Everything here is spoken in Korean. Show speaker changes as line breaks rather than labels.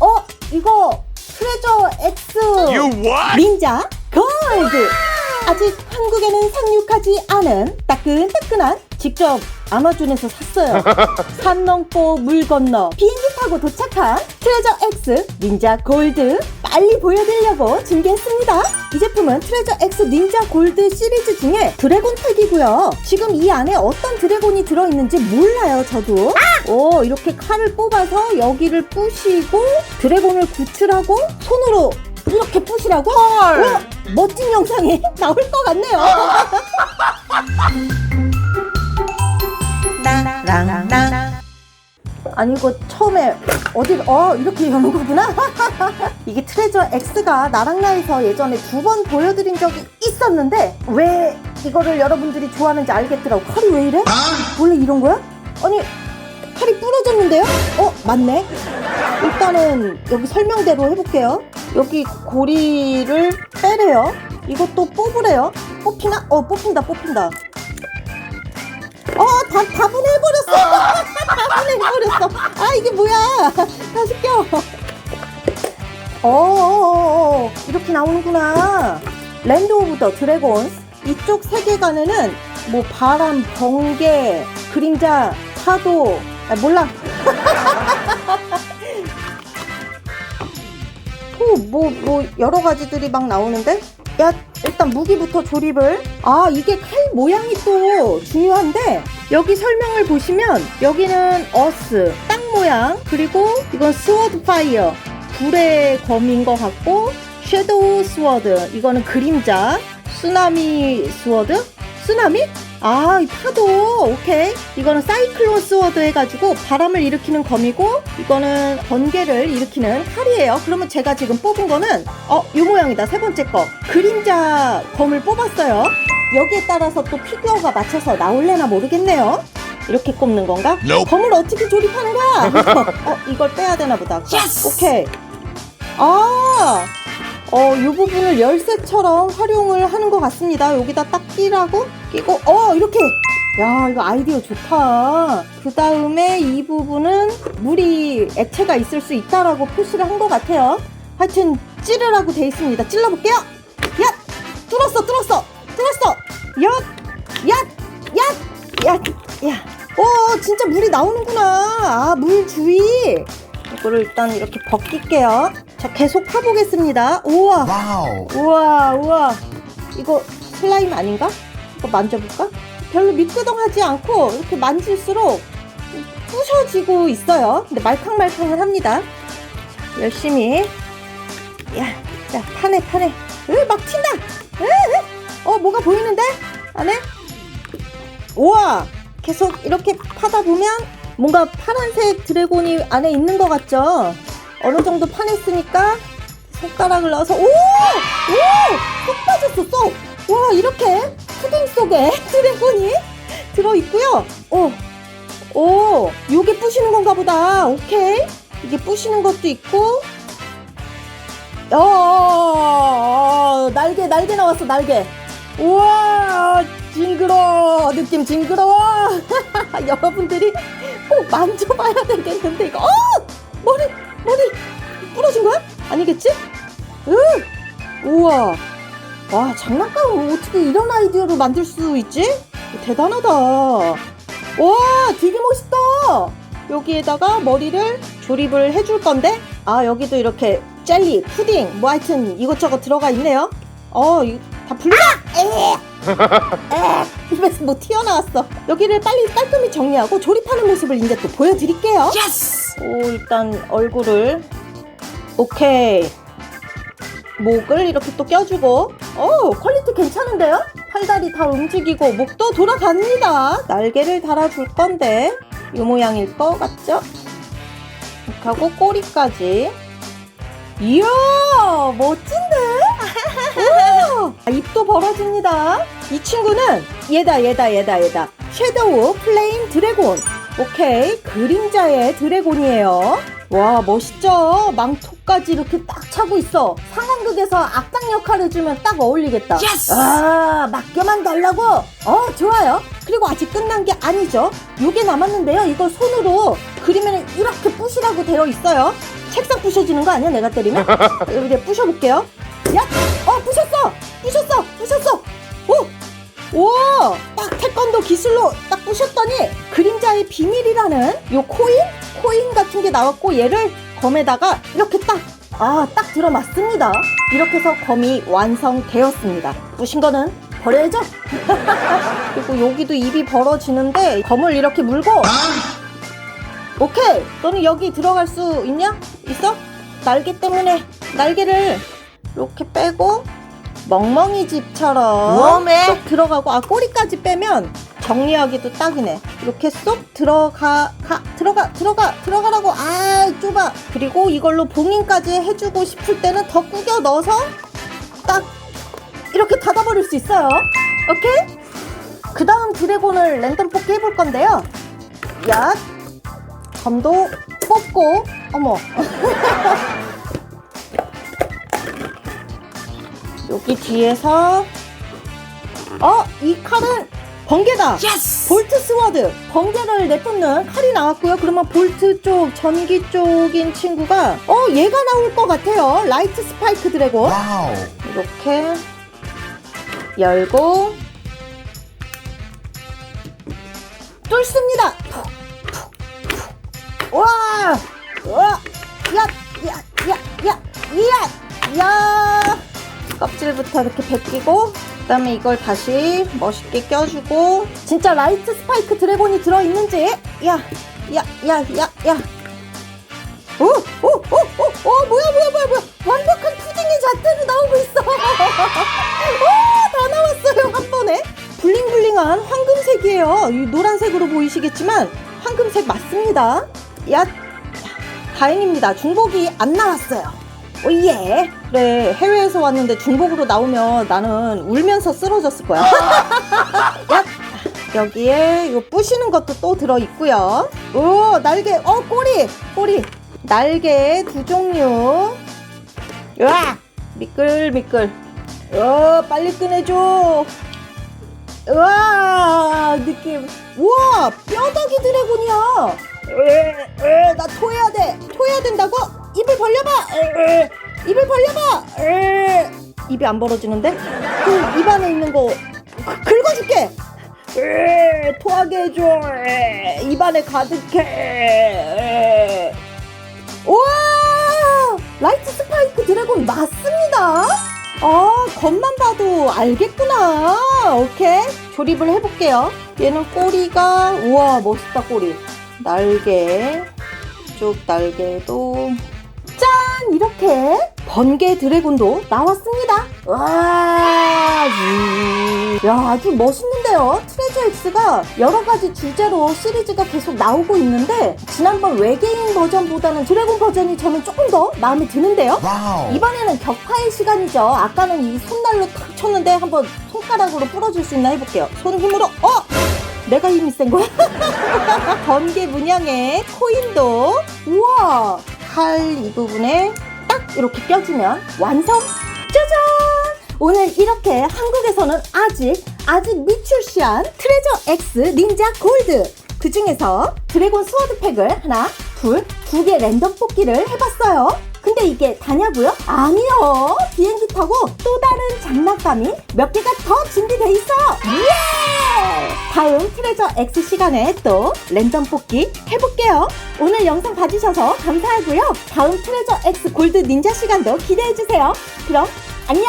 어? 이거 트레저 X? 닌자? 골드 아직 한국에는 상륙하지 않은 따끈따끈한 직접 아마존에서 샀어요. 산 넘고 물 건너 비행기 타고 도착한 트레저 X 닌자 골드 빨리 보여드리려고 준비했습니다. 이 제품은 트레저 X 닌자 골드 시리즈 중에 드래곤 팩이고요. 지금 이 안에 어떤 드래곤이 들어있는지 몰라요 저도. 오 이렇게 칼을 뽑아서 여기를 부시고 드래곤을 구출하고 손으로 이렇게 부시라고? 헐. 멋진 영상이 나올 것 같네요. 나 랑랑 아니 이거 처음에 어디 어 이렇게 여는 거구나 이게 트레저 X가 나랑나에서 예전에 두 번 보여드린 적이 있었는데 왜 이거를 여러분들이 좋아하는지 알겠더라고 칼이 왜 이래? 원래 이런 거야? 아니 칼이 부러졌는데요? 어 맞네 일단은 여기 설명대로 해볼게요 여기 고리를 빼래요 이것도 뽑으래요 뽑히나? 어 뽑힌다 뽑힌다 어, 다, 다분해버렸어. 다분해버렸어. 아, 이게 뭐야. 다시 껴. 어, 어, 어, 어, 이렇게 나오는구나. 랜드 오브 더 드래곤. 이쪽 세계관에는 뭐 바람, 번개, 그림자, 파도, 아, 몰라. 또 뭐, 뭐, 여러 가지들이 막 나오는데? 야, 일단 무기부터 조립을. 아, 이게 칼 모양이 또 중요한데, 여기 설명을 보시면, 여기는 어스, 땅 모양, 그리고 이건 스워드 파이어, 불의 검인 것 같고, 섀도우 스워드, 이거는 그림자, 쓰나미 스워드? 쓰나미? 아, 이 파도. 오케이. 이거는 사이클론 스워드 해가지고 바람을 일으키는 검이고, 이거는 번개를 일으키는 칼이에요. 그러면 제가 지금 뽑은 거는, 어, 이 모양이다. 세 번째 거. 그림자 검을 뽑았어요. 여기에 따라서 또 피규어가 맞춰서 나올래나 모르겠네요. 이렇게 꼽는 건가?
Nope.
검을 어떻게 조립하는 거야? 어, 이걸 빼야 되나 보다. 아까. 오케이. 아, 어, 이 부분을 열쇠처럼 활용을 하는 것 같습니다. 여기다 딱 끼라고 끼고, 어, 이렇게. 야, 이거 아이디어 좋다. 그 다음에 이 부분은 물이 액체가 있을 수 있다라고 표시를 한 것 같아요. 하여튼 찌르라고 돼 있습니다. 찔러볼게요. 야, 뚫었어, 뚫었어, 뚫었어. 야, 야, 야, 야, 야. 오, 진짜 물이 나오는구나. 아, 물 주위. 이거를 일단 이렇게 벗길게요. 자, 계속 파보겠습니다. 우와.
Wow.
우와, 우와. 이거 슬라임 아닌가? 이거 만져볼까? 별로 미끄덩하지 않고 이렇게 만질수록 부셔지고 있어요. 근데 말캉말캉은 합니다. 자, 열심히. 야, 자, 파네, 파네. 으, 막 튄다. 으, 으. 어, 뭐가 보이는데? 안에? 우와! 계속 이렇게 파다 보면 뭔가 파란색 드래곤이 안에 있는 것 같죠? 어느 정도 파냈으니까 손가락을 넣어서 오! 오! 쏙 빠졌어 쏙! 와 이렇게 푸딩 속에 드래곤이 들어있고요 오! 오! 요게 부시는 건가 보다 오케이 이게 부시는 것도 있고 어, 어, 어, 날개 날개 나왔어 날개 우와 징그러워 느낌 징그러워 여러분들이 꼭 만져봐야 되겠는데 이거 어 머리 머리 부러진 거야? 아니겠지? 으 우와. 와 장난감 어떻게 이런 아이디어로 만들 수 있지? 대단하다. 와 되게 멋있다. 여기에다가 머리를 조립을 해줄 건데 아 여기도 이렇게 젤리 푸딩 뭐 하여튼 이것저것 들어가 있네요. 어 다 분리다 에 에, 입에서 뭐 튀어나왔어. 여기를 빨리 깔끔히 정리하고 조립하는 모습을 이제 또 보여드릴게요. 오, 일단 얼굴을. 오케이. 목을 이렇게 또 껴주고. 오, 퀄리티 괜찮은데요? 팔다리 다 움직이고, 목도 돌아갑니다. 날개를 달아줄 건데, 이 모양일 것 같죠? 이렇게 하고 꼬리까지. 이야, 멋진데? 우와, 아, 입도 벌어집니다. 이 친구는 얘다, 얘다, 얘다, 얘다. 섀도우 플레임 드래곤. 오케이. 그림자의 드래곤이에요. 와, 멋있죠? 망토까지 이렇게 딱 차고 있어. 상황극에서 악당 역할 해주면 딱 어울리겠다. 아, 맡겨만 달라고? 어, 좋아요. 그리고 아직 끝난 게 아니죠. 요게 남았는데요. 이걸 손으로 그리면 이렇게 부시라고 되어 있어요. 책상 부셔지는 거 아니야 내가 때리면? 이렇게 부셔볼게요 야! 어 부셨어! 부셨어! 부셨어! 오! 오! 딱 태권도 기술로 딱 부셨더니 그림자의 비밀이라는 요 코인? 코인 같은 게 나왔고 얘를 검에다가 이렇게 딱 아, 딱 들어맞습니다. 이렇게 해서 검이 완성되었습니다. 부신 거는 버려야죠? 그리고 여기도 입이 벌어지는데 검을 이렇게 물고 오케이! 너는 여기 들어갈 수 있냐? 있어? 날개 때문에. 날개를 이렇게 빼고 멍멍이 집처럼
웜에?
쏙 들어가고 아 꼬리까지 빼면 정리하기도 딱이네. 이렇게 쏙 들어가 가 들어가 들어가 들어가라고 아 좁아. 그리고 이걸로 봉인까지 해주고 싶을 때는 더 구겨 넣어서 딱 이렇게 닫아버릴 수 있어요. 오케이? 그 다음 드래곤을 랜덤 뽑기 해볼 건데요. 야 검도 뽑고 어머 여기 뒤에서 어 이 칼은 번개다
예스!
볼트 스워드 번개를 내뿜는 칼이 나왔고요 그러면 볼트 쪽 전기 쪽인 친구가 어 얘가 나올 것 같아요 라이트 스파이크 드래곤
와우.
이렇게 열고 뚫습니다 푹. 와! 와! 야! 야! 야! 야! 야! 야! 껍질부터 이렇게 벗기고 그다음에 이걸 다시 멋있게 껴주고 진짜 라이트 스파이크 드래곤이 들어있는지 야! 야! 야! 야! 야! 오! 오! 오! 오! 오! 뭐야 뭐야 뭐야 뭐야 완벽한 푸딩의 자태로 나오고 있어 오! 다 나왔어요 한 번에 블링블링한 황금색이에요 이 노란색으로 보이시겠지만 황금색 맞습니다 야 다행입니다 중복이 안 나왔어요 오예 그래 해외에서 왔는데 중복으로 나오면 나는 울면서 쓰러졌을 거야 야 여기에 이거 부시는 것도 또 들어 있고요. 오 날개, 어 꼬리, 꼬리, 날개 두 종류. 으아 미끌 미끌. 어 빨리 꺼내줘. 우와 느낌. 우와 뼈다귀 드래곤이야. 으, 으, 나 토해야 돼. 토해야 된다고? 입을 벌려봐. 으, 으, 입을 벌려봐. 으. 입이 안 벌어지는데? 그 입 안에 있는 거 그- 긁어줄게. 으, 토하게 해줘. 으, 입 안에 가득해. 으. 우와! 라이트 스파이크 드래곤 맞습니다. 아, 겉만 봐도 알겠구나. 오케이. 조립을 해볼게요. 얘는 꼬리가, 우와, 멋있다, 꼬리. 날개. 쭉 날개도. 짠! 이렇게 번개 드래곤도 나왔습니다. 와, 음. 야, 아주 멋있는데요. 트레저 X가 여러 가지 주제로 시리즈가 계속 나오고 있는데 지난번 외계인 버전보다는 드래곤 버전이 저는 조금 더 마음에 드는데요.
와우.
이번에는 격파의 시간이죠. 아까는 이 손날로 탁 쳤는데 한번 손가락으로 부러질 수 있나 해볼게요. 손 힘으로, 어! 내가 힘이 센 거야? 번개 문양의 코인도, 우와! 칼 이 부분에 딱 이렇게 껴주면 완성! 짜잔! 오늘 이렇게 한국에서는 아직, 아직 미출시한 트레저 X 닌자 골드! 그 중에서 드래곤 스워드 팩을 하나, 둘, 두 개 랜덤 뽑기를 해봤어요. 근데 이게 다냐고요? 아니요. 비행기 타고 또 다른 장난감이 몇 개가 더 준비돼 있어. 예! 다음 트레저 X 시간에 또 랜덤 뽑기 해볼게요. 오늘 영상 봐주셔서 감사하고요. 다음 트레저 X 골드 닌자 시간도 기대해주세요. 그럼 안녕!